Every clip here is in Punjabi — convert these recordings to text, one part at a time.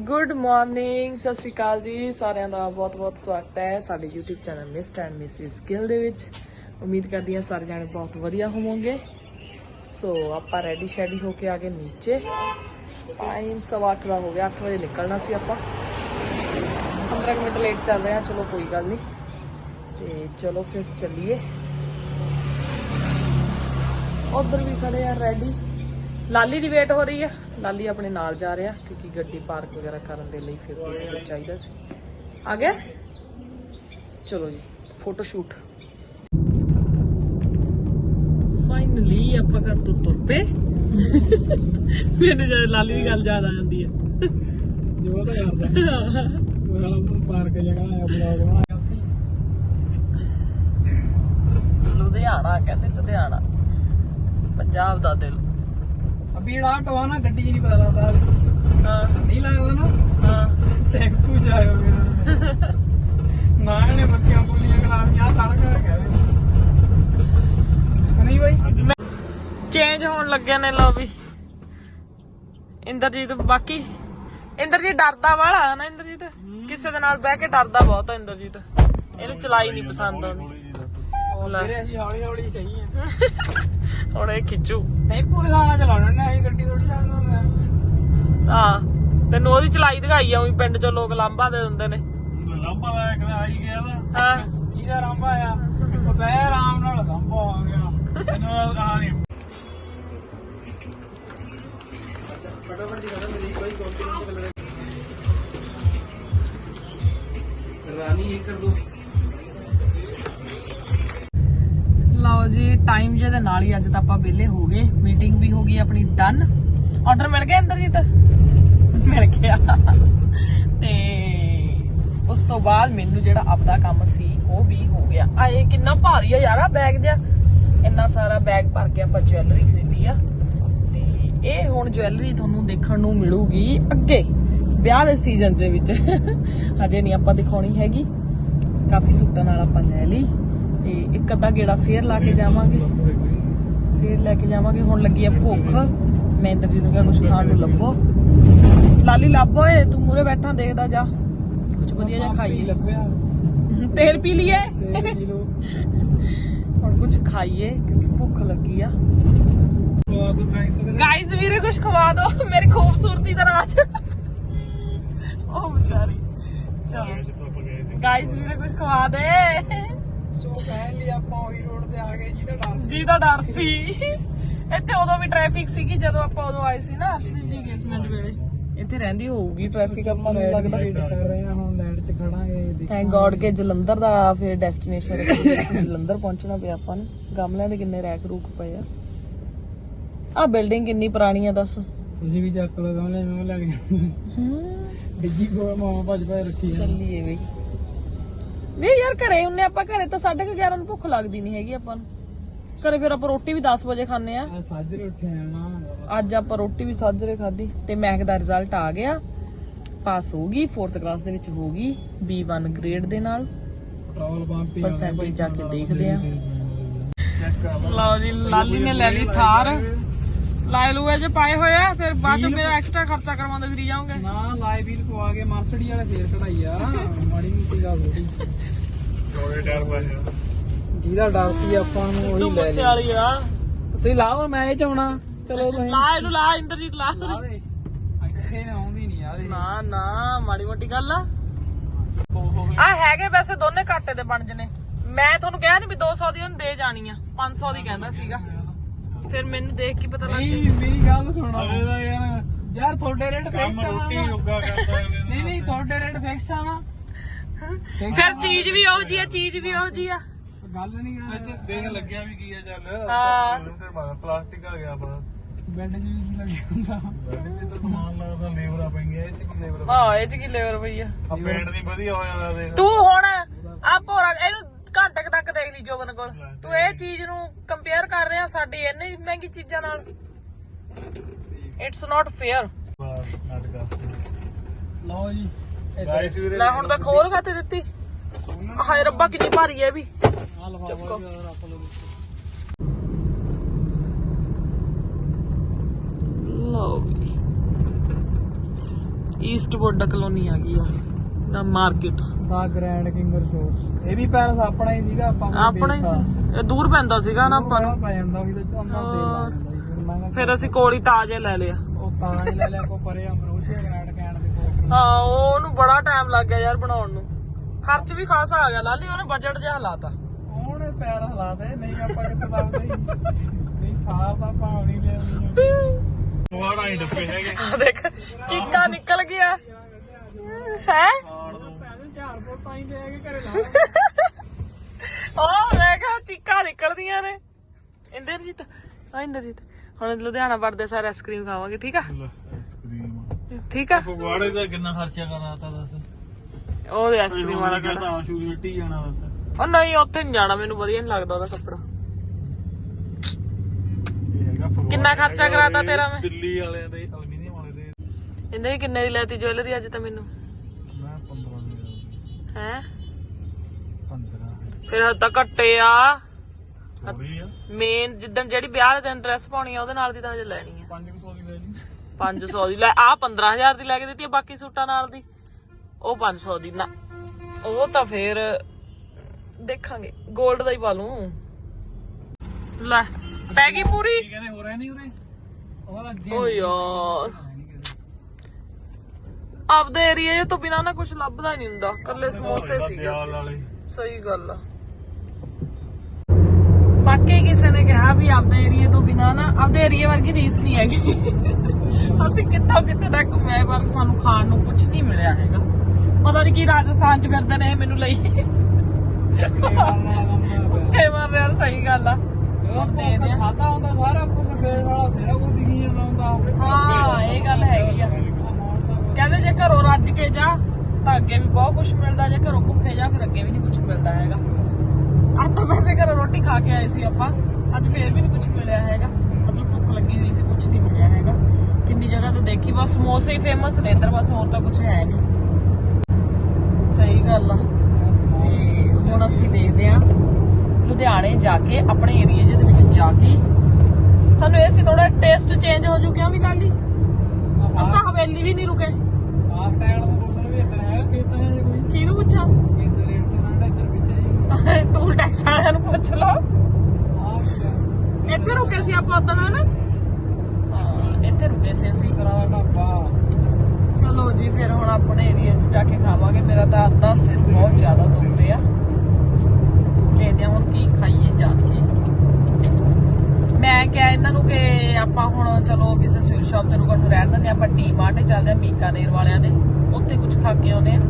ਗੁੱਡ ਮਾਰਨਿੰਗ ਸਤਿ ਸ਼੍ਰੀ ਅਕਾਲ ਜੀ। ਸਾਰਿਆਂ ਦਾ ਬਹੁਤ-ਬਹੁਤ ਸਵਾਗਤ ਹੈ ਸਾਡੇ YouTube channel mister and Mrs Gill ਦੇ ਵਿੱਚ। ਉਮੀਦ ਕਰਦੀ ਹਾਂ ਸਾਰੇ ਜਾਣੇ ਬਹੁਤ ਵਧੀਆ ਹੋਵੋਗੇ। ਸੋ ਆਪਾਂ ਰੈਡੀ ਸ਼ੈਡੀ ਹੋ ਕੇ ਆ ਗਏ ਨੀਚੇ। ਟਾਈਮ ਸਵਾ ਅੱਠ ਦਾ ਹੋ ਗਿਆ 8 ਵਜੇ ਨਿਕਲਣਾ ਸੀ ਆਪਾਂ। 15 ਕੁ ਮਿੰਟ ਲੇਟ ਚੱਲ ਰਹੇ ਹਾਂ, ਚਲੋ ਕੋਈ ਗੱਲ ਨਹੀਂ। ਤੇ ਚਲੋ ਫਿਰ ਚੱਲੀਏ। ਉਧਰ ਵੀ ਖੜੇ ਆ ਰੈਡੀ ਲਾਲੀ ਦੀ ਵੇਟ ਹੋ ਰਹੀ ਆ। ਲਾਲੀ ਆਪਣੇ ਨਾਲ ਜਾ ਰਿਹਾ ਕਿਉਂਕਿ ਗੱਡੀ ਪਾਰਕ ਵਗੈਰਾ ਕਰਨ ਦੇ ਲਈ ਫਿਰ ਕੋਈ ਚਾਹੀਦਾ ਸੀ। ਆ ਗਿਆ? ਚਲੋ ਜੀ ਫੋਟੋ ਸ਼ੂਟ ਫਾਈਨਲੀ ਆਪਾਂ ਘਰ ਤੋਂ ਤੁਰ ਪਏ। ਮੈਨੂੰ ਜਦ ਲਾਲੀ ਦੀ ਗੱਲ ਯਾਦ ਆ ਜਾਂਦੀ ਹੈ ਜੋ ਤਾਂ ਕਰਦਾ ਉਹ ਵਾਲਾ ਪਾਰਕ ਜਗ੍ਹਾ ਆ ਬਲੌਗ ਬਣਾਇਆ ਲੁਧਿਆਣਾ ਕਹਿੰਦੇ ਲੁਧਿਆਣਾ। ਪੰਜਾਬ ਦਾ ਦਿਲ। ਅਬੀ ਜਿਹੜਾ ਟਵਾ ਨਾ ਗੱਡੀ 'ਚ ਨਹੀਂ ਪਤਾ ਲੱਗਦਾ। ਹਾਂ। ਨਹੀਂ ਲੱਗਦਾ ਨਾ? ਹਾਂ। ਟੈਂਪੂ ਚ ਆਇਓ ਮੇਰਾ ਨਾ ਇਹਨੇ ਬੱਕੀਆਂ ਬੋਲੀਆਂ ਕਰਾਉਣੀਆਂ ਸੜਕ ਕਰ ਗਿਆ ਨਹੀਂ ਬਾਈ। ਚੇਂਜ ਹੋਣ ਲੱਗਿਆ ਨੇ ਲੋ ਵੀ। ਇੰਦਰਜੀਤ ਬਾਕੀ ਇੰਦਰਜੀਤ ਡਰਦਾ ਵਾਲਾ ਨਾ ਇੰਦਰਜੀਤ? ਕਿਸੇ ਦੇ ਨਾਲ ਬਹਿ ਕੇ ਡਰਦਾ ਬਹੁਤ ਇੰਦਰਜੀਤ। ਇਹਨੂੰ ਚਲਾਈ ਨਹੀਂ ਪਸੰਦ ਆਉਂਦੀ। ਉਹ ਮੇਰੇ ਅਸੀਂ ਹੌਲੀ ਹੌਲੀ ਸਹੀ ਆ। ਹੁਣ ਇਹ ਖਿੱਚੂ। ਟੈਂਪੂ ਦੇ ਨਾਲ ਚਲਾਉਣਾ ਨਾ ਅਸੀਂ ਗੱਡੀ ਥੋੜੀ ਚਲਾਉਣਾ ਹਾਂ ਤੈਨੂੰ ਉਹਦੀ ਚਲਾਈ ਦਿਖਾਈ ਆ ਉਹੀ ਪਿੰਡ ਚੋਂ ਲੋਕ ਲਾਂਬਾ ਦੇ ਦਿੰਦੇ ਨੇ। ਲੰਬਾ ਦਾ ਇੱਕ ਆਈ ਗਿਆ ਦਾ ਹਾਂ। ਕਿਹਦਾ ਰਾਂਬਾ ਆ? ਬੈ ਆਰਾਮ ਨਾਲ ਲੰਬਾ ਆ ਗਿਆ। ਤੈਨੂੰ ਆ ਨਹੀਂ। ਫਟਾਫਟ ਦੀ ਗੱਲ ਮੇਰੀ ਕੋਈ ਕੰਪਨੀ ਕਲਰ ਰਾਨੀ ਇਹ ਕਰ ਦੋ। ਲਓ ਜੀ ਟਾਈਮ ਜੇ ਦੇ ਨਾਲ ਹੀ ਅੱਜ ਤਾਂ ਆਪਾਂ ਵਿਹਲੇ ਹੋ ਗਏ। ਮੀਟਿੰਗ ਵੀ ਹੋ ਗਈ ਆਪਣੀ ਡਨ ਆਰਡਰ ਮਿਲ ਗਿਆ ਇੰਦਰਜੀਤ ਮਿਲ ਗਿਆ। ਤੇ ਉਸ ਤੋਂ ਬਾਅਦ ਮੈਨੂੰ ਜਿਹੜਾ ਆਪਦਾ ਕੰਮ ਸੀ, ਉਹ ਵੀ ਹੋ ਗਿਆ। ਆ ਇਹ ਕਿੰਨਾ ਭਾਰੀ ਆ ਯਾਰ ਆ ਬੈਗ ਜਿਹਾ। ਇੰਨਾ ਸਾਰਾ ਬੈਗ ਭਰ ਕੇ ਆਪਾਂ ਜੁਐਲਰੀ ਖਰੀਦੀ ਆ। ਤੇ ਇਹ ਹੁਣ ਜੁਐਲਰੀ ਤੁਹਾਨੂੰ ਦੇਖਣ ਨੂੰ ਮਿਲੂਗੀ ਅੱਗੇ, ਵਿਆਹ ਦੇ ਸੀਜ਼ਨ ਦੇ ਵਿੱਚ। ਹਜੇ ਨਹੀਂ ਆਪਾਂ ਦਿਖਾਉਣੀ ਹੈਗੀ। ਕਾਫੀ ਸੂਟਾਂ ਨਾਲ ਆਪਾਂ ਲੈ ਲਈ। ਤੇ ਇੱਕ ਅੱਧਾ ਗੇੜਾ ਫੇਰ ਲਾ ਕੇ ਜਾਵਾਂਗੇ। ਫੇਰ ਲੈ ਕੇ ਜਾਵਾਂਗੇ। ਹੁਣ ਲੱਗੀ ਆ ਭੁੱਖ। ਮੈਂ ਇੰਦਰ ਜੀ ਨੂੰ ਕਿਹਾ ਕੁਝ ਖਾਣ ਨੂੰ ਲੱਭੋ। ਲਾਲੀ ਲੱਭ ਓਏ ਤੂੰ ਮੂਰੇ ਬੈਠਾ ਦੇਖਦਾ ਜਾ। ਕੁਝ ਵਧੀਆ ਜਿਹਾ ਖਾਈਏ ਲੱਗਿਆ ਤੇਲ ਪੀ ਲਈਏ? 3 ਕਿਲੋ ਹੁਣ ਕੁਝ ਖਾਈਏ ਕਿਉਂਕਿ ਭੁੱਖ ਲੱਗੀ ਆ। ਬਹੁਤ ਗਾਈਸ ਗਾਇਸ ਵੀਰੇ। ਕੁਝ ਖਵਾ ਦਿਓ ਮੇਰੀ ਖੂਬਸੂਰਤੀ ਦਾ ਰਾਜ। ਉਹ ਵਿਚਾਰੀ। ਚਲੋ। ਗਾਇਸ ਵੀਰੇ ਕੁਝ ਖਵਾ ਦੇ। ਸੋ ਕਹਿਣ ਲਈ ਆਪਾਂ ਉਹੀ ਰੋਡ ਤੇ ਆ ਗਏ ਜਿਹਦਾ ਡਰ ਸੀ। ਡਰ ਇੱਥੇ ਉਦੋਂ ਵੀ ਟ੍ਰੈਫਿਕ ਸੀਗੀ ਜਦੋਂ ਆਪਾਂ ਉਦੋਂ ਆਏ ਸੀ ਨਾ। ਅਰਸ਼ਦੀਪ ਦੀ engagement ਵੇਲੇ। ਇੱਥੇ ਰਹਿੰਦੀ ਹੋਊਗੀ ਟ੍ਰੈਫਿਕ ਆਪਾਂ ਨੂੰ ਲੱਗਦਾ ਕਰ ਰਹੇ ਆ ਹੁਣ ਲੈਂਡ 'ਚ ਖੜਾਂਗੇ ਥੈਂਕ ਗੋਡ ਕਿ ਜਲੰਧਰ ਦਾ ਫਿਰ ਡੈਸਟੀਨੇਸ਼ਨ ਜਲੰਧਰ ਪਹੁੰਚਣਾ ਪਿਆ ਆਪਾਂ ਨੂੰ। ਗਮਲਿਆਂ ਦੇ ਕਿੰਨੇ ਰੈਕ ਰੂਕ ਪਏ ਆ। ਆ ਬਿਲਡਿੰਗ ਕਿੰਨੀ ਪੁਰਾਣੀ ਆ ਦੱਸ। ਤੁਸੀਂ ਵੀ ਚੱਕ ਲਓ ਗਮਲੇ ਮੈਂ ਲੱਗ ਡਿੱਗੀ ਕੋ ਮਾਮਾ ਭੱਜ ਭੱਜ ਰੱਖੀ ਆ। ਚੱਲੀਏ ਵੀ ਨਹੀਂ ਯਾਰ ਘਰੇ ਹੁੰਨੇ ਆਪਾਂ ਘਰੇ ਤਾਂ 11:30 ਨੂੰ ਭੁੱਖ ਲੱਗਦੀ ਨਹੀਂ ਹੈਗੀ ਆਪਾਂ ਨੂੰ। ਘਰੇ ਫਿਰ ਆਪਾਂ ਰੋਟੀ ਵੀ 10 ਵਜੇ ਖਾਂਦੇ ਆ। ਸਾਜਰੇ ਉੱਠੇ ਆ ਨਾ। ਅੱਜ ਆਪਾਂ ਰੋਟੀ ਵੀ ਸਾਜਰੇ ਖਾਧੀ ਤੇ ਮੈਕ ਦਾ ਰਿਜ਼ਲਟ ਆ ਗਿਆ। ਪਾਸ ਹੋ ਗਈ 4th ਕਲਾਸ ਦੇ ਵਿੱਚ ਹੋ ਗਈ B1 ਗ੍ਰੇਡ ਦੇ ਨਾਲ। ਪੈਟਰੋਲ ਪੰਪ ਹੀ ਪਰਸੈਂਟੇਜ ਜਾ ਕੇ ਦੇਖਦੇ ਆ। ਚੈੱਕ ਕਰ ਲਓ ਜੀ ਲਾਲੀ ਨੇ ਲੈ ਲਈ ਥਾਰ। ਲਾਇ ਲੂਏ ਜੇ ਪਾਏ ਹੋਏ ਆ ਫਿਰ ਬਾਅਦ ਚ ਮੇਰਾ ਐਕਸਟਰਾ ਖਰਚਾ ਕਰਵਾਉਂਦੇ ਫਿਰੀ ਜਾਓਗੇ। ਨਾ ਲਾਈਵ ਵੀਲ ਪਵਾ ਕੇ ਮਾਸਟਰੀ ਵਾਲੇ ਫੇਰ ਕਢਾਈ ਆ। ਮਾੜੀ ਮੋਟੀ ਗੱਲ ਥੋੜੀ ਚੋੜੇ ਡਰ ਪਾਇਆ ਜਿਹਦਾ ਡਰ ਸੀ ਆਪਾਂ ਨੂੰ ਉਹੀ ਲੈ ਲਿਆ। ਵਾਲੀ ਆ। ਤੁਸੀਂ ਲਾਓ ਮੈਂ ਇਹ ਚ ਆਉਣਾ ਚਲੋ ਤੁਸੀਂ। ਲਾ ਇਹਨੂੰ ਲਾ ਇੰਦਰਜੀਤ ਲਾ। ਲਾ ਦੇ। ਇੱਥੇ ਨਾ ਆਉਂਦੀ ਨਹੀਂ ਯਾਰ ਇਹ। ਨਾ ਨਾ ਮਾੜੀ ਮੋਟੀ ਗੱਲ ਆ। ਆ ਹੈਗੇ ਵੈਸੇ ਦੋਨੇ ਘਾਟੇ ਦੇ ਬਣ ਜਨੇ। ਮੈਂ ਤੁਹਾਨੂੰ ਕਿਹਾ ਨਹੀਂ ਵੀ 200 ਦੀ ਉਹਨੂੰ ਦੇ ਜਾਣੀ ਆ। 500 ਦੀ ਕਹਿੰਦਾ ਸੀਗਾ। ਫਿਰ ਮੈਨੂੰ ਦੇਖ ਕੇ ਪਤਾ ਲੱਗ ਨਹੀਂ ਗਿਆ। ਮੇਰੀ ਗੱਲ ਸੁਣੋ। ਅਰੇ ਦਾ ਯਾਰ ਯਾਰ ਤੁਹਾਡੇ ਰੇਟ ਕੰਮ ਫਿਕਸ ਆ ਰੋਟੀ ਨਾ ਯੋਗਾ ਕਰਦਾ ਇਹਦੇ ਨਹੀਂ ਨਹੀਂ ਤੁਹਾਡੇ ਰੇਟ ਫਿਕਸ ਆ ਨਾ ਫਿਰ ਚੀਜ਼ ਵੀ ਉਹ ਜੀ ਆ ਚੀਜ਼ ਵੀ ਉਹ ਜੀ ਆ। ਗੱਲ ਨਹੀਂ ਨਾਲ। ਕਰ ਦੇਖ ਲੱਗਿਆ ਵੀ ਕੀ ਆ ਚੱਲ। ਹਾਂ। ਪਲਾਸਟਿਕ ਆ ਗਿਆ ਬਸ ਬੈੱਡ ਜੀ ਵੀ ਲੱਗਿਆ ਹੁੰਦਾ? ਇਹ ਤਾਂ ਸਮਾਨ ਲੱਗਦਾ ਲੇਬਰਾ ਪਈਆਂ ਇਹ ਚ ਕੀ ਲੇਬਰਾ ਹਾਂ ਇਹ ਚ ਕੀ ਲੇਵਰ ਪਈ ਆ। ਆ ਪੇਂਟ ਦੀ ਵਧੀਆ ਹੋ ਜਾਂਦਾ ਦੇਖ। ਤੂੰ ਹੁਣ ਆ ਭੋਰਾ ਇਹਨੂੰ ਘੰਟੇ ਕੁ ਤੱਕ ਦੇਖ ਲਈ ਜੋਬਨ ਕੋਲ। ਤੂੰ ਇਹ ਚੀਜ਼ ਨੂੰ ਕੰਪੇਅਰ ਕਰ ਰਿਹਾ ਸਾਡੀ ਇੰਨੀ ਮਹਿੰਗੀ ਚੀਜ਼ਾਂ ਨਾਲ। ਇਟਸ ਨਾਟ ਫੇਅਰ ਲਓ ਜੀ ਗਾਇਸ ਵੀਰੇ ਲੈ ਹੁਣ ਤਾਂ ਖੋਲ ਖਾਤੇ ਦਿੱਤੀ। ਹਾਏ ਰੱਬਾ ਕਿੰਨੀ ਭਾਰੀ ਹੈ ਵੀ। ਰੱਖ ਲਓ ਲਓ ਵੀ। ਈਸਟ ਬੋਰਡ ਕਲੋਨੀ ਆ ਗਈ ਆ। ਨਾ ਮਾਰਕੀਟ ਦਾ ਗ੍ਰੈਂਡ ਕਿੰਗ ਰਿਸੋਰਟਸ ਇਹ ਵੀ ਪੈਲਸ ਆਪਣਾ ਹੀ ਸੀਗਾ ਆਪਾਂ ਨੂੰ ਆਪਣਾ ਹੀ ਸੀ। ਇਹ ਦੂਰ ਪੈਂਦਾ ਸੀਗਾ ਨਾ ਆਪਾਂ ਨੂੰ। ਪੈ ਜਾਂਦਾ ਵੀ ਤਾਂ ਉਹਨਾਂ ਦੇ। ਫਿਰ ਮੈਂ ਕਿਹਾ ਫਿਰ ਅਸੀਂ ਕੋਲੀ ਤਾਜੇ ਲੈ ਲਿਆ। ਉਹ ਤਾਂ ਹੀ ਲੈ ਲਿਆ ਕੋ ਪਰੇ ਅੰਬਰੋਸ਼ੀਆ ਗ੍ਰੈਂਡ ਕੈਂਡ ਦੇ ਕੋਲ ਹਾਂ ਉਹਨੂੰ ਬੜਾ ਟਾਈਮ ਲੱਗ ਗਿਆ ਯਾਰ ਬਣਾਉਣ ਨੂੰ। ਖਰਚ ਵੀ ਖਾਸਾ ਆ ਗਿਆ। ਲਾਲੀ ਉਹਨੇ ਬਜਟ ਜਿਹਾ ਹਲਾਤਾ ਉਹਨੇ ਪੈਰ ਹਲਾਤੇ ਨਹੀਂ ਆਪਾਂ ਕਿੱਥੇ ਹੀ ਨਹੀਂ ਥਾਰ ਤਾਂ ਪਾਉਣੀ ਲੈਣੀ ਵਾੜਾ ਹੀ ਡੱਬੇ ਹੈਗੇ। ਆ ਦੇਖ ਚੀਕਾ ਨਿਕਲ ਗਿਆ। ਹੈ? ਪੈਸੇ ਚਾਰ ਫੁੱਟ ਆਈ ਲੈ ਕੇ ਘਰੇ ਲਾ ਉਹ ਦੇਖ ਚੀਕਾ ਨਿਕਲਦੀਆਂ ਨੇ। ਇੰਦਰਜੀਤ ਆ ਇੰਦਰਜੀਤ ਹੁਣ ਲੁਧਿਆਣਾ ਵੜਦੇ ਸਾਰੇ ਆਈਸਕ੍ਰੀਮ ਖਾਵਾਂਗੇ ਠੀਕ ਆ? ਆਈਸਕ੍ਰੀਮ ਠੀਕ ਆ? ਫਗਵਾੜੇ ਦਾ ਕਿੰਨਾ ਖਰਚਾ ਕਰਾਤਾ ਦੱਸ? ਉਹਦੇ ਆਈਸਕ੍ਰੀਮ ਵਾਲਾ ਕਹਿੰਦਾ ਕਹਿੰਦਾ ਆਸ਼ੂਰਿਟੀ ਜਾਣਾ ਦੱਸ। ਉਹ ਨਹੀਂ ਉੱਥੇ ਨਹੀਂ ਜਾਣਾ ਮੈਨੂੰ ਵਧੀਆ ਨਹੀਂ ਲੱਗਦਾ ਉਹਦਾ ਕੱਪੜਾ। ਇਹ ਹੈਗਾ ਫਗਵਾੜੇ ਕਿੰਨਾ ਖਰਚਾ ਕਰਾਤਾ ਤੇਰਾ ਮੈਂ? ਦਿੱਲੀ ਵਾਲਿਆਂ ਦੇ ਐਲੂਮੀਨੀਅਮ ਵਾਲੇ ਦੇ। ਇੰਦਰ ਕਿੰਨੇ ਦੀ ਲੈਤੀ ਜੁਐਲਰੀ ਅੱਜ ਤਾਂ ਮੈਨੂੰ? ਮੈਂ 15 ਦੀ ਹੈ? 15 ਫਿਰ ਹੱਦ ਤੱਕ ਘੱਟੇ ਆ। ਥੋੜੀ ਆ। ਮੇਨ ਜਿੱਦਣ ਜਿਹੜੀ ਵਿਆਹ ਵਾਲੇ ਦਿਨ ਡਰੈਸ ਪਾਉਣੀ ਆ ਉਹਦੇ ਨਾਲ ਦੀ ਤਾਂ ਹਜੇ ਲੈਣੀ ਆ। 500 ਦੀ ਲੈ ਲਈ। 500 ਦੀ ਲੈ ਆ 15000 ਦੀ ਲੈ ਕੇ ਦਿੱਤੀ ਆ ਬਾਕੀ ਸੂਟਾਂ ਨਾਲ ਦੀ। ਉਹ 500 ਦੀ ਨਾ। ਉਹ ਤਾਂ ਫੇਰ ਦੇਖਾਂਗੇ 골ਡ ਦਾ ਹੀ ਪਾ ਲੂੰ ਲੈ ਪੈ ਗਈ ਪੂਰੀ? ਕੀ ਕਹਿੰਦੇ ਹੋ ਰਿਹਾ ਨਹੀਂ ਉਰੇ? ਉਹਦਾ ਅੱਗੇ ਓ ਯਾਰ। ਆਪਦੇ ਏਰੀਆ ਤੋਂ ਬਿਨਾ ਨਾ ਕੁਝ ਲੱਭਦਾ ਨਹੀਂ ਹੁੰਦਾ। ਕੱਲੇ ਸਮੋਸੇ ਸੀਗੇ। ਸਹੀ ਗੱਲ ਆ। ਬਾਕੀ ਕਿਸੇ ਨੇ ਕਿਹਾ ਵੀ ਆਪਦੇ ਏਰੀਆ ਤੋਂ ਬਿਨਾ ਨਾ ਆਪਦੇ ਏਰੀਆ ਵਰਗੀ ਰੀਸ ਨਹੀਂ ਹੈਗੀ। ਅਸੀਂ ਕਿੱਥੋਂ ਕਿੱਥੇ ਤੱਕ ਘੁੰਮੇ ਪਰ ਸਾਨੂੰ ਖਾਣ ਨੂੰ ਕੁਝ ਨਹੀਂ ਮਿਲਿਆ ਹੈਗਾ। ਪਤਾ ਨਹੀਂ ਕੀ ਰਾਜਸਥਾਨ ਚ ਫਿਰਦੇ ਨੇ ਮੈਨੂੰ ਲਈ। ਭੁੱਖੇ ਮਰ ਰਿਹਾ ਸਹੀ ਗੱਲ ਆ। ਖਾਦਾ ਹੁੰਦਾ ਸਾਰਾ ਕੁਝ ਫੇਰ ਵਾਲਾ ਸਾਰਾ ਕੁਝ ਦਿਖੀ ਜਾਂਦਾ ਹੁੰਦਾ। ਹਾਂ ਇਹ ਗੱਲ ਹੈਗੀ ਆ। ਕਹਿੰਦੇ ਜੇ ਘਰੋਂ ਰੱਜ ਕੇ ਜਾ, ਤਾਂ ਅੱਗੇ ਵੀ ਬਹੁਤ ਕੁਝ ਮਿਲਦਾ। ਜੇ ਘਰੋਂ ਭੁੱਖੇ ਜਾ, ਫਿਰ ਅੱਗੇ ਵੀ ਨਹੀਂ ਕੁਝ ਮਿਲਦਾ ਹੈਗਾ। ਅੱਜ ਤਾਂ ਵੈਸੇ ਘਰੋਂ ਰੋਟੀ ਖਾ ਕੇ ਆਏ ਸੀ ਆਪਾਂ। ਅੱਜ ਫੇਰ ਵੀ ਨਹੀਂ ਕੁਝ ਮਿਲਿਆ ਹੈਗਾ। ਮਤਲਬ ਭੁੱਖ ਲੱਗੀ ਹੋਈ ਸੀ ਕੁਝ ਨਹੀਂ ਮਿਲਿਆ ਹੈਗਾ। ਕਿੰਨੀ ਜਗ੍ਹਾ ਤੇ ਦੇਖੀ, ਬਸ ਸਮੋਸੇ ਹੀ ਫੇਮਸ ਨੇ ਇੱਧਰ, ਬਸ ਹੋਰ ਤਾਂ ਕੁਝ ਹੈ ਨਹੀਂ। ਸਹੀ ਗੱਲ ਆ। ਤੇ ਹੁਣ ਅਸੀਂ ਦੇਖਦੇ ਆ ਲੁਧਿਆਣੇ ਜਾ ਕੇ, ਆਪਣੇ ਏਰੀਆ ਦੇ ਵਿੱਚ ਜਾ ਕੇ। ਸਾਨੂੰ ਇਹ ਸੀ ਥੋੜਾ ਟੇਸਟ ਚੇਂਜ ਹੋ ਜੂ, ਕਿਉਂ ਵੀ ਨਾਲੀ ਅਸੀਂ ਤਾਂ ਹਵੇਲੀ ਵੀ ਨਹੀਂ ਰੁਕੇ। ਆਹ ਟਾਇਲ ਦਾ ਬੋਲਣ ਵੀ ਇੱਧਰ ਹੈਗਾ ਖੇਤਾਂ ਹੈ ਕੋਈ। ਕਿਹਨੂੰ ਪੁੱਛਾਂ? ਇੱਧਰ ਰੈਸਟੋਰੈਂਟ ਇੱਧਰ ਪਿੱਛੇ ਜੀ ਟੂਲ ਟੈਕਸ ਵਾਲਿਆਂ ਨੂੰ ਪੁੱਛ ਲਓ ਆਹ ਕੀ ਹੈ ਇੱਥੇ ਰੁਕੇ ਸੀ ਆਪਾਂ ਉਦੋਂ ਨਾ? ਹਾਂ ਇੱਥੇ ਰੁਕੇ ਸੀ ਅਸੀਂ। ਦੂਸਰਾ ਦਾ ਢਾਬਾ। ਚਲੋ ਜੀ ਫਿਰ ਹੁਣ ਆਪਣੇ ਏਰੀਆ 'ਚ ਜਾ ਕੇ ਖਾਵਾਂਗੇ। ਮੇਰਾ ਤਾਂ ਅੱਧਾ ਸਿਰ ਬਹੁਤ ਜ਼ਿਆਦਾ ਦੁਖ ਰਿਹਾ। ਹੁਣ ਕੀ ਖਾਈਏ ਜਾ ਕੇ। ਮੈਂ ਕਿਹਾ ਇਹਨਾਂ ਨੂੰ ਕਿ ਆਪਾਂ ਹੁਣ ਚਲੋ ਕਿਸੇ ਸਵੀਟ ਸ਼ਾਪ ਤੇ ਰੁਕਣ ਨੂੰ ਰਹਿਣ ਦਿੰਦੇ ਆਪਾਂ ਟੀ ਮਾਰਟ ਚੱਲਦੇ ਆ ਬੀਕਾਨੇਰ ਵਾਲਿਆਂ ਦੇ। ਉੱਥੇ ਕੁਝ ਖਾ ਕੇ ਆਉਨੇ ਆ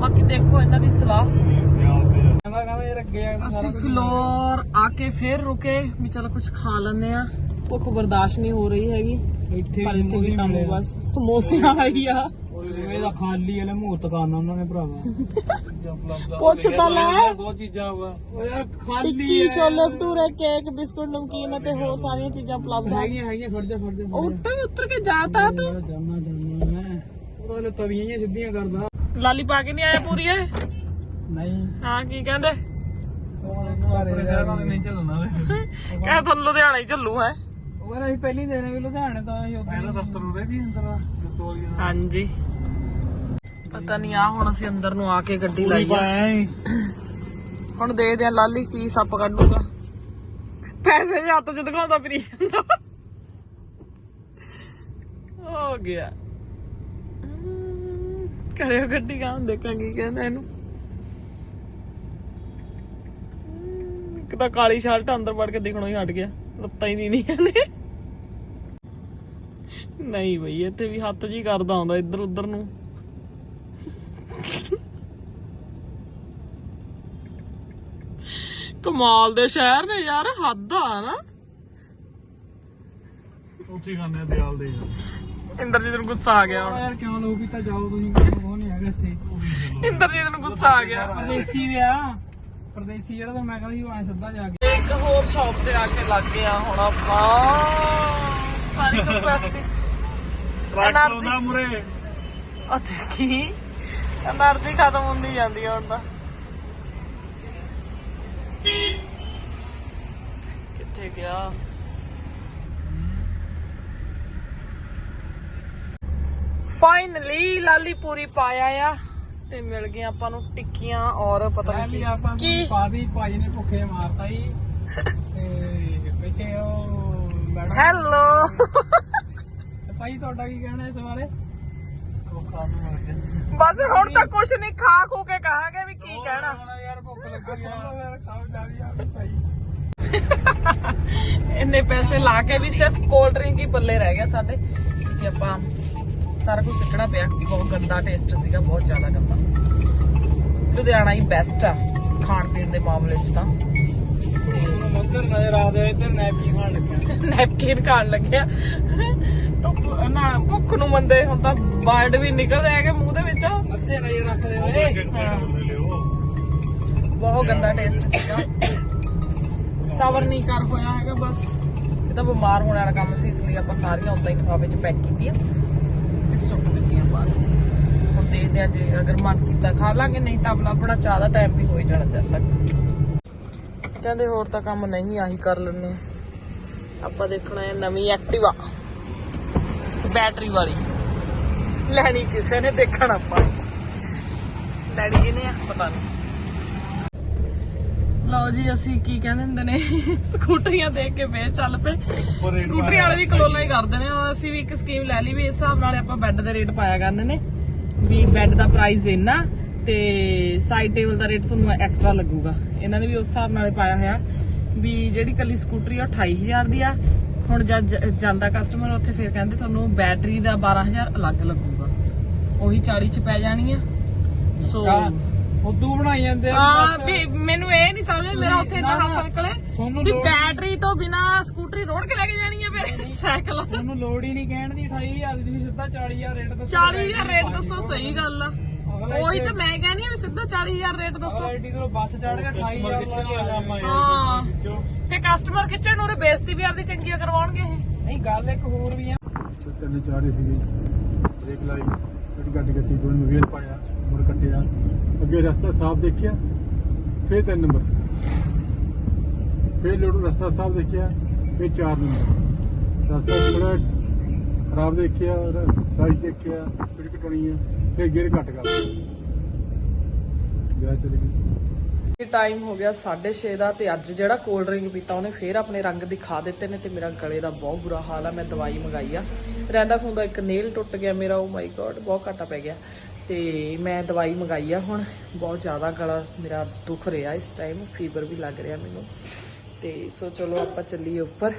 ਬਾਕੀ ਦੇਖੋ ਇਹਨਾਂ ਦੀ ਸਲਾਹ। ਦਿਆਲ ਤੇ ਕਹਿੰਦਾ ਕਹਿੰਦਾ ਯਾਰ ਅੱਗੇ ਆ ਕੇ ਅਸੀਂ ਫਲੋਰ ਆ ਕੇ ਫਿਰ ਰੁਕੇ ਵੀ ਚਲੋ ਕੁਝ ਖਾ ਲੈਂਦੇ ਆ ਭੁੱਖ ਬਰਦਾਸ਼ਤ ਨਹੀਂ ਹੋ ਰਹੀ ਹੈਗੀ। ਇੱਥੇ ਪਰ ਇੱਥੇ ਵੀ ਕੰਮ ਬਸ ਸਮੋਸੇ ਵਾਲਾ ਹੀ ਆ। ਇਹਦਾ ਖਾਲੀ ਵਾਲੇ ਮੂਰਤ ਕਰਨਾ ਉਹਨਾਂ ਨੇ ਭਰਾਵਾ। ਪੁੱਛ ਤਾਂ ਲੈ। ਬਹੁਤ ਚੀਜ਼ਾਂ ਹੋਗਾ ਉਹ ਯਾਰ ਖਾਲੀ ਟਿੱਕੀ ਛੋਲੇ ਭਟੂਰੇ ਕੇਕ ਬਿਸਕੁਟ ਨਮਕੀਨ ਅਤੇ ਹੋਰ ਸਾਰੀਆਂ ਚੀਜ਼ਾਂ ਉਪਲਬਧ ਹੈ। ਹੈਗੀਆਂ ਹੈਗੀਆਂ ਖੜ ਜਾ ਖੜ ਜਾ। ਉਹ ਉੱਤਰ ਵੀ ਉੱਤਰ ਕੇ ਜਾਤਾ ਤੂੰ ਜਾਨਾ ਜਾਨਾ ਮੈਂ। ਉਹਦਾ ਨੇ ਤਵੀਆਂ ਹੀ ਸਿੱਧੀਆਂ ਕਰਦਾ। ਲਾਲੀ ਪਾ ਕੇ ਨਹੀਂ ਆਇਆ ਪੂਰੀ ਇਹ? ਨਹੀਂ। ਹਾਂ ਕੀ ਕਹਿੰਦੇ? ਕਹਿੰਦਾ ਤੁਹਾਨੂੰ ਲੁਧਿਆਣਾ ਹੀ ਚੱਲੂ ਹੈ। ਉਹ ਕਹਿੰਦਾ ਅਸੀਂ ਪਹਿਲੀ ਦਿਨ ਵੀ ਲੁਧਿਆਣੇ ਤੋਂ ਆਏ ਉੱਧਰ ਪਹਿਲਾਂ ਦਫ਼ਤਰ ਉਰੇ ਵੀ ਅੰਦਰ ਆ ਹਾਂਜੀ। ਪਤਾ ਨਹੀਂ ਆ ਹੁਣ ਅਸੀਂ ਅੰਦਰ ਨੂੰ ਆ ਕੇ ਗੱਡੀ ਲਾਈ ਆ। ਹੁਣ ਦੇਖਦੇ ਆ ਲਾਲੀ ਕੀ ਸੱਪ ਕੱਢੂਗਾ। ਪੈਸੇ ਜੇ ਹੱਥ ਚ ਦਿਖਾਉਂਦਾ ਫਿਰੀ ਜਾਂਦਾ। ਹੋ ਗਿਆ। ਕਰਿਓ ਗੱਡੀ ਕਾਂ ਦੇਖਾਂਗੇ ਕੀ ਕਹਿੰਦਾ ਇਹਨੂੰ। ਇੱਕ ਤਾਂ ਕਾਲੀ ਸ਼ਰਟ ਅੰਦਰ ਵੜ ਕੇ ਦਿਖਣੋਂ ਹੀ ਹਟ ਗਿਆ। ਲੱਤਾਂ ਹੀ ਨਹੀਂ ਨੇ ਨਹੀਂ ਬਈ ਇੱਥੇ ਵੀ ਹੱਥ ਜੀ ਕਰਦਾ ਆਉਂਦਾ ਇੱਧਰ ਉੱਧਰ ਨੂੰ। ਕਮਾਲ ਦੇ ਸ਼ਹਿਰ ਨੇ ਯਾਰ ਹੱਦ ਆ ਨਾ। ਉੱਥੇ ਖਾਣੇ ਦਿਆਲ ਦੇ ਇੰਦਰਜੀਤ ਨੂੰ ਗੁੱਸਾ ਆ ਗਿਆ ਹੁਣ। ਯਾਰ ਕਿਉਂ ਲੋਕ ਕੀਤਾ ਜਾਓ ਤੁਸੀਂ ਕੋਈ ਨਹੀਂ ਹੈਗਾ ਇੱਥੇ? ਇੰਦਰਜੀਤ ਨੂੰ ਗੁੱਸਾ ਆ ਗਿਆ। ਪਰਦੇਸੀ ਦੇ ਆ। ਪਰਦੇਸੀ ਜਿਹੜਾ ਤਾਂ ਮੈਂ ਕਹਿੰਦਾ ਸੀ ਉਹ ਐ ਸਿੱਧਾ ਜਾ ਕੇ। ਇੱਕ ਹੋਰ ਸ਼ਾਪ ਤੇ ਆ ਕੇ ਲੱਗ ਗਿਆ ਹੁਣ ਆਪਾਂ। ਸਾਰੀ ਕਪੈਸਿਟੀ ਟਰੱਕ। ਲਾਉਂਦਾ ਮੁਰੇ। ਆ ਦੇਖੀ। એનર્ਜੀ ਖਤਮ ਹੁੰਦੀ ਜਾਂਦੀ ਆ ਹੁਣ ਤਾਂ ਕਿੱਥੇ ਗਿਆ? ਫਾਈਨਲੀ ਲਾਲੀ ਪੂਰੀ ਪਾਇਆ ਆ ਤੇ ਮਿਲ ਗਏ ਆਪਾਂ ਨੂੰ ਟਿੱਕੀਆਂ ਔਰ ਪਤਾ ਨਹੀਂ ਕੀ। ਆਪਾਂ ਕੀ? ਪਾਦੀ ਭਾਈ ਨੇ ਭੁੱਖੇ ਮਾਰਤਾ ਹੀ ਤੇ ਪਿੱਛੇ ਉਹ ਹੈਲੋ ਭਾਈ ਤੁਹਾਡਾ ਕੀ ਕਹਿਣਾ ਇਸ ਬਾਰੇ? ਬਸ ਹੁਣ ਤਾਂ ਕੁਛ ਨਹੀਂ ਖਾ ਖੂ ਕੇ ਕਹਾਂਗੇ ਵੀ ਕੀ ਕਹਿਣਾ। ਹੁਣ ਯਾਰ ਭੁੱਖ ਲੱਗੀ ਆ। ਯਾਰ ਖਾਓ ਜਾਰੀ ਆ ਵੀ ਭਾਈ ਇੰਨੇ ਪੈਸੇ ਲਾ ਕੇ ਵੀ ਸਿਰਫ ਕੋਲਡ ਡਰਿੰਕ ਹੀ ਪੱਲੇ ਰਹਿ ਗਿਆ ਸਾਡੇ। ਕਿ ਆਪਾਂ ਸਾਰਾ ਕੁਝ ਸਿੱਟਣਾ ਪਿਆ। ਬਹੁਤ ਗੰਦਾ ਟੇਸਟ ਸੀਗਾ ਬਹੁਤ ਜ਼ਿਆਦਾ ਗੰਦਾ। ਲੁਧਿਆਣਾ ਹੀ ਬੈਸਟ ਆ ਖਾਣ ਪੀਣ ਦੇ ਮਾਮਲੇ 'ਚ ਤਾਂ। ਮੰਦਰ ਨਜ਼ਰ ਆ ਦੇ ਇੱਧਰ ਨੈਪਕੀ ਖਾਣ ਲੱਗਿਆ। ਨੈਪਕਿਨ ਖਾਣ ਲੱਗਿਆ। ਧੁੱਪ ਨਾ ਭੁੱਖ ਨੂੰ ਮੰਦੇ ਹੁਣ ਤਾਂ ਵਰਡ ਵੀ ਨਿਕਲਦੇ ਹੈਗੇ ਮੂੰਹ ਦੇ ਵਿੱਚੋਂ। ਰੱਖਦੇ ਓਏ। ਬਹੁਤ ਗੰਦਾ ਟੇਸਟ ਸੀਗਾ। ਸਬਰ ਨਹੀਂ ਕਰ ਹੋਇਆ ਹੈਗਾ ਬਸ। ਇਹ ਤਾਂ ਬਿਮਾਰ ਹੋਣ ਵਾਲਾ ਕੰਮ ਸੀ ਇਸ ਲਈ ਆਪਾਂ ਸਾਰੀਆਂ ਉਦਾਂ ਹੀ ਲਿਫਾਫੇ 'ਚ ਪੈਕ ਕੀਤੀਆਂ ਤੇ ਸੁੱਟ ਦਿੱਤੀਆਂ ਬਾਹਰ। ਹੁਣ ਦੇਖਦੇ ਆ ਜੇ ਅਗਰ ਮਨ ਕੀਤਾ ਖਾ ਲਾਂਗੇ ਨਹੀਂ ਤਾਂ ਆਪਣਾ ਆਪਣਾ ਚਾਹ ਦਾ ਟਾਈਮ ਵੀ ਹੋ ਹੀ ਜਾਣਾ ਜਦ ਤੱਕ। ਕਹਿੰਦੇ ਹੋਰ ਤਾਂ ਕੰਮ ਨਹੀਂ ਆਹੀ ਕਰ ਲੈਣੇ ਆਪਾਂ ਦੇਖਣਾ ਹੈ ਨਵੀਂ ਐਕਟਿਵਾ। ਬੈਟਰੀ ਵਾਲੀ। ਲੈਣੀ ਕਿਸੇ ਨੇ ਦੇਖਣ ਆਪਾਂ। ਲੈਣੀ ਕਿਨੇ ਆ? ਪਤਾ ਨਹੀਂ ਲਓ ਜੀ ਅਸੀਂ ਕੀ ਕਹਿੰਦੇ ਹੁੰਦੇ ਨੇ? ਸਕੂਟਰੀਆਂ ਦੇਖ ਕੇ ਫੇਰ ਚੱਲ ਪਏ। ਸਕੂਟਰੀ ਵਾਲੇ ਵੀ ਕਲੋਲਾਂ ਹੀ ਕਰਦੇ ਨੇ। ਅਸੀਂ ਵੀ ਇੱਕ ਸਕੀਮ ਲੈ ਲਈ ਵੀ ਇਸ ਹਿਸਾਬ ਨਾਲ ਆਪਾਂ ਬੈੱਡ ਦੇ ਰੇਟ ਪਾਇਆ ਕਰਨੇ ਨੇ। ਵੀ ਬੈੱਡ ਦਾ ਪ੍ਰਾਈਸ ਇੰਨਾ ਤੇ ਸਾਈਡ ਟੇਬਲ ਦਾ ਰੇਟ ਤੁਹਾਨੂੰ ਐਕਸਟਰਾ ਲੱਗੂਗਾ। ਇਹਨਾਂ ਨੇ ਵੀ ਉਸ ਹਿਸਾਬ ਨਾਲ ਪਾਇਆ ਹੋਇਆ। ਵੀ ਜਿਹੜੀ ਕੱਲੀ ਸਕੂਟਰੀ ਆ ਉਹ 28000 ਦੀ ਆ। ਹੁਣ ਜਦ ਜਾਂਦਾ ਕਸਟਮਰ ਉੱਥੇ ਫਿਰ ਕਹਿੰਦੇ ਤੁਹਾਨੂੰ ਬੈਟਰੀ ਦਾ 12000 ਅਲੱਗ ਲੱਗੂਗਾ। ਉਹੀ 40 ਚ ਪੈ ਜਾਣੀ ਆ। ਸੋ ਫੁੱਦੂ ਬਣਾਈ ਜਾਂਦੇ ਆ ਹਾਂ। ਵੀ ਮੈਨੂੰ ਇਹ ਨਹੀਂ ਸਮਝ ਮੇਰਾ ਉੱਥੇ ਇੰਨਾ ਹਾਸਾ ਨਿਕਲੇ ਵੀ ਬੈਟਰੀ ਤੋਂ ਬਿਨਾ ਸਕੂਟਰੀ ਰੋੜ ਕੇ ਲੈ ਕੇ ਜਾਣੀ ਹੈ ਫਿਰ ਸਾਈਕਲ। ਤੁਹਾਨੂੰ ਲੋੜ ਹੀ ਨਹੀਂ ਕਹਿਣ ਦੀ 28000 ਦੀ ਤੁਸੀਂ ਸਿੱਧਾ 40000 ਰੇਟ ਦੱਸੋ 40000 ਰੇਟ ਦੱਸੋ ਸਹੀ ਗੱਲ ਆ। ਉਹੀ ਤਾਂ ਮੈਂ ਕਹਿੰਦੀ ਆ ਵੀ ਸਿੱਧਾ 40000 ਰੇਟ ਦੱਸੋ। ਆਲਰੇਡੀ ਤੋਂ ਬੱਸ ਚੜ ਕੇ 28000 ਲਾ ਹਾਂ। ਤੇ ਕਸਟਮਰ ਖਿੱਚਣ ਨੂੰ ਉਹਦੇ ਬੇਇੱਜ਼ਤੀ ਵੀ ਆਪਦੀ ਚੰਗੀ ਕਰਵਾਉਣਗੇ ਇਹ। ਨਹੀਂ ਗੱਲ ਇੱਕ ਹੋਰ ਵੀ ਆ। ਕਰਨੇ ਚਾਹ ਰਹੀ ਸੀ ਬ੍ਰੇਕ ਲਾਈ। ਗੱਡੀ ਗੱਡੀ ਗੱਤੀ ਦੋ ਨੂੰ ਵੇਲ ਪਾਇਆ ਮੁੜ ਕੱਟਿਆ। ਅੱਗੇ ਰਸਤਾ ਸਾਫ਼ ਦੇਖਿਆ ਫਿਰ ਤਿੰਨ ਨੰਬਰ। ਫਿਰ ਲੋਡ ਰਸਤਾ ਸਾਫ਼ ਦੇਖਿਆ ਫਿਰ ਚਾਰ ਨੰਬਰ। ਰਸਤਾ ਥੋੜਾ ਖਰਾਬ ਦੇਖਿਆ ਰਸ਼ ਦੇਖਿਆ ਫਿਰ ਕਟਣੀ ਆ। ਫਿਰ ਗੇਅਰ ਘੱਟ ਕਰ ਗਿਆ ਚਲੀ ਗਈ। ਟਾਈਮ ਹੋ ਗਿਆ 6:30 ਦਾ ਤੇ ਅੱਜ ਜਿਹੜਾ ਕੋਲਡ ਡਰਿੰਕ ਪੀਤਾ ਉਹਨੇ ਫੇਰ ਆਪਣੇ ਰੰਗ ਦਿਖਾ ਦਿੱਤੇ ਨੇ ਤੇ ਮੇਰਾ ਗਲੇ ਦਾ ਬਹੁਤ ਬੁਰਾ ਹਾਲ ਆ, ਮੈਂ ਦਵਾਈ ਮੰਗਾਈ ਆ। ਰਹਿੰਦਾ ਖੁੰਦਾ ਇੱਕ ਨੇਲ ਟੁੱਟ ਗਿਆ ਮੇਰਾ ਓ ਮਾਈ ਗॉड ਬਹੁਤ ਘਾਟਾ ਪੈ ਗਿਆ। ਤੇ ਮੈਂ ਦਵਾਈ ਮੰਗਾਈ ਆ ਹੁਣ, ਬਹੁਤ ਜ਼ਿਆਦਾ ਗਲਾ ਮੇਰਾ ਦੁਖ ਰਿਹਾ ਇਸ ਟਾਈਮ ਫੀਵਰ ਵੀ ਲੱਗ ਰਿਹਾ ਮੈਨੂੰ। ਤੇ ਸੋ ਚਲੋ ਆਪਾਂ ਚੱਲੀਏ ਉੱਪਰ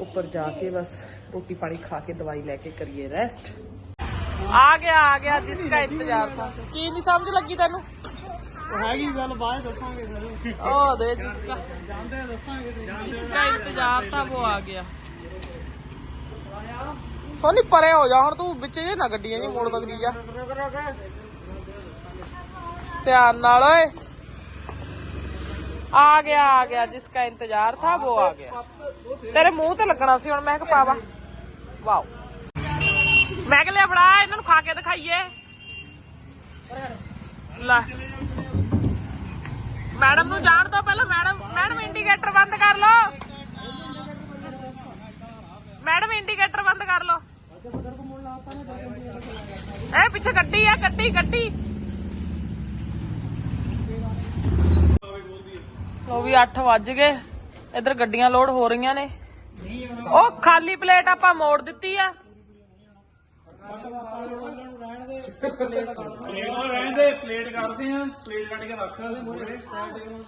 ਉੱਪਰ ਜਾ ਕੇ ਬਸ ਰੋਟੀ ਪਾਣੀ ਖਾ ਕੇ ਦਵਾਈ ਲੈ ਕੇ ਕਰੀਏ ਰੈਸਟ ਆ ਗਿਆ ਆ ਗਿਆ ਜਿਸ ਦਾ ਇੰਤਜ਼ਾਰ ਤਾਂ। ਕੀ ਨਹੀਂ ਸਮਝ ਲੱਗੀ ਤੈਨੂੰ? ਹੈਗੀ ਗੱਲ ਬਾਅਦ ਦੱਸਾਂਗੇ ਸਰ ਉਹ ਦੇ ਜਿਸ ਦਾ ਜਾਂਦੇ ਦੱਸਾਂਗੇ ਜਿਸ ਦਾ ਇੰਤਜ਼ਾਰ ਤਾਂ ਉਹ ਆ ਗਿਆ। ਸੋਨੀ ਪਰੇ ਹੋ ਜਾ ਹੁਣ ਤੂੰ ਵਿੱਚ ਜੇ ਨਾ ਗੱਡੀਆਂ ਜੀ ਮੋੜ ਲੱਗਦੀ ਜਾ। ਧਿਆਨ ਨਾਲ ਓਏ। ਆ ਗਿਆ ਆ ਗਿਆ ਜਿਸ ਦਾ ਇੰਤਜ਼ਾਰ ਥਾ ਉਹ ਆ ਗਿਆ। ਤੇਰੇ ਮੂੰਹ ਤੇ ਲੱਗਣਾ ਸੀ ਹੁਣ ਮੈਂ ਕਿ ਪਾਵਾ। ਵਾਓ। ਮੈਂ ਕਿਹਾ ਲਿਆ ਫੜਾ, ਇਹਨਾਂ ਨੂੰ ਖਾ ਕੇ ਦਿਖਾਈਏ। ਲੈ। ਮੈਡਮ ਨੂੰ ਜਾਣ ਤੋਂ ਪਹਿਲਾਂ, ਮੈਡਮ ਮੈਡਮ ਇੰਡੀਕੇਟਰ ਬੰਦ ਕਰ ਲਓ। ਮੈਡਮ ਇੰਡੀਕੇਟਰ ਬੰਦ ਕਰ ਲਓ। ਇਹ ਪਿੱਛੇ ਗੱਡੀ ਆ, ਗੱਡੀ ਗੱਡੀ। ਉਹ ਵੀ 8 ਵੱਜ ਗਏ। ਇੱਧਰ ਗੱਡੀਆਂ ਲੋਡ ਹੋ ਰਹੀਆਂ ਨੇ। ਉਹ ਖਾਲੀ ਪਲੇਟ ਆਪਾਂ ਮੋੜ ਦਿੱਤੀ ਆ। ਪਲੇਟ ਰਹਿੰਦੇ ਪਲੇਟ ਕਰਦੇ ਆ ਪਲੇਟ ਕੱਢ ਕੇ ਰੱਖ ਲੈ ਮੂਰੇ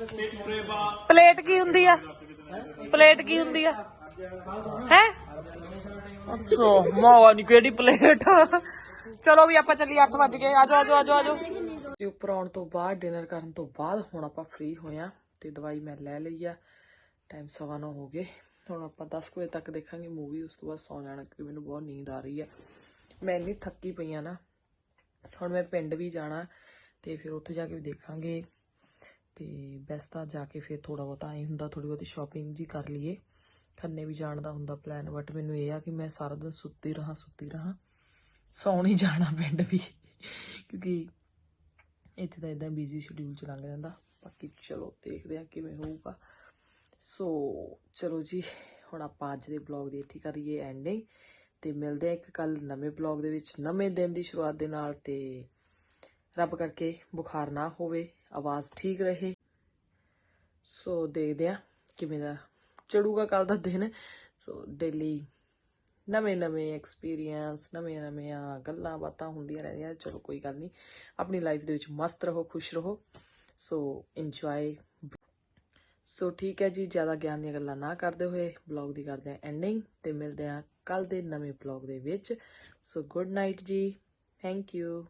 ਤੇ ਪੂਰੇ ਬਾ ਪਲੇਟ ਕੀ ਹੁੰਦੀ ਆ? ਪਲੇਟ ਕੀ ਹੁੰਦੀ ਆ? ਹੈ? ਅੱਛਾ ਮਾਵਾ ਨਹੀਂ ਕਿਹੜੀ ਪਲੇਟ। ਚਲੋ ਵੀ ਆਪਾਂ ਚੱਲੀ 8 ਵਜ ਗਏ। ਆਜੋ ਆਜੋ ਆਜੋ ਆਜੋ। ਜੀ ਉੱਪਰ ਆਉਣ ਤੋਂ ਬਾਅਦ ਡਿਨਰ ਕਰਨ ਤੋਂ ਬਾਅਦ ਹੁਣ ਆਪਾਂ ਫ੍ਰੀ ਹੋਇਆ ਤੇ ਦਵਾਈ ਮੈਂ ਲੈ ਲਈ ਆ। ਟਾਈਮ ਸਵਾ ਨੌ ਹੋ ਗਏ। ਹੁਣ ਆਪਾਂ 10 ਕੁ ਵਜੇ ਤੱਕ ਦੇਖਾਂਗੇ ਮੂਵੀ ਉਸ ਤੋਂ ਬਾਅਦ ਸੌ ਜਾਣਾ ਕਿਉਂਕਿ ਮੈਨੂੰ ਬਹੁਤ ਨੀਂਦ ਆ ਰਹੀ ਆ। ਮੈਂ ਇੰਨੀ ਥੱਕੀ ਪਈ ਆ ਨਾ, ਹੁਣ ਮੈਂ ਪਿੰਡ ਵੀ ਜਾਣਾ ਤੇ ਫਿਰ ਉੱਥੇ ਜਾ ਕੇ ਵੀ ਦੇਖਾਂਗੇ ਤੇ ਬੈਸਟ ਤਾਂ ਜਾ ਕੇ ਫਿਰ ਥੋੜਾ ਬਹੁਤਾ ਐ ਹੁੰਦਾ ਥੋੜੀ ਬਹੁਤੀ ਸ਼ਾਪਿੰਗ ਜੀ ਕਰ ਲਈਏ। ਖੰਨੇ ਵੀ ਜਾਣ ਦਾ ਹੁੰਦਾ ਪਲਾਨ ਬਟ ਮੈਨੂੰ ਇਹ ਆ ਕਿ ਮੈਂ ਸਾਰਾ ਦਿਨ ਸੁੱਤੀ ਰਹਾ ਸੁੱਤੀ ਰਹਾ। ਸੌਣ ਹੀ ਜਾਣਾ ਪਿੰਡ ਵੀ, ਕਿਉਂਕਿ ਇੱਥੇ ਤਾਂ ਇਦਾਂ ਬਿਜ਼ੀ ਸ਼ਡਿਊਲ ਚ ਲੰਘ ਜਾਂਦਾ। ਬਾਕੀ ਚਲੋ ਦੇਖਦੇ ਆ ਕਿਵੇਂ ਹੋਊਗਾ। ਸੋ ਚਲੋ ਜੀ, ਹੁਣ ਆਪਾਂ ਅੱਜ ਦੇ ਬਲੌਗ ਦੀ ਇੱਥੇ ਕਰੀਏ ਐਂਡਿੰਗ ਤੇ ਮਿਲਦੇ ਆ ਇੱਕ ਕੱਲ ਨਵੇਂ ਬਲੌਗ ਦੇ ਵਿੱਚ, ਨਵੇਂ ਦਿਨ ਦੀ ਸ਼ੁਰੂਆਤ ਦੇ ਨਾਲ ਤੇ ਰੱਬ ਕਰਕੇ ਬੁਖਾਰ ਨਾ ਹੋਵੇ, ਆਵਾਜ਼ ਠੀਕ ਰਹੇ। ਸੋ ਦੇਖਦੇ ਆ ਕਿਵੇਂ ਦਾ ਚੜੂਗਾ ਕੱਲ ਦਾ ਦਿਨ। ਸੋ ਡੇਲੀ ਨਵੇਂ ਨਵੇਂ ਐਕਸਪੀਰੀਅੰਸ ਨਵੇਂ ਨਵੀਆਂ ਗੱਲਾਂ ਬਾਤਾਂ ਹੁੰਦੀਆਂ ਰਹਿੰਦੀਆਂ, ਚਲੋ ਕੋਈ ਗੱਲ ਨਹੀਂ। ਆਪਣੀ ਲਾਈਫ ਦੇ ਵਿੱਚ ਮਸਤ ਰਹੋ, ਖੁਸ਼ ਰਹੋ। ਸੋ ਇੰਜੋਏ ਸੋ ਠੀਕ ਹੈ ਜੀ, ਜ਼ਿਆਦਾ ਗਿਆਨ ਦੀਆਂ ਗੱਲਾਂ ਨਾ ਕਰਦੇ ਹੋਏ ਬਲੌਗ ਦੀ ਕਰਦੇ ਆ ਐਂਡਿੰਗ ਤੇ ਮਿਲਦੇ ਆ ਕੱਲ ਦੇ ਨਵੇਂ ਬਲੌਗ ਦੇ ਵਿੱਚ। ਸੋ ਗੁੱਡ ਨਾਈਟ ਜੀ। Thank you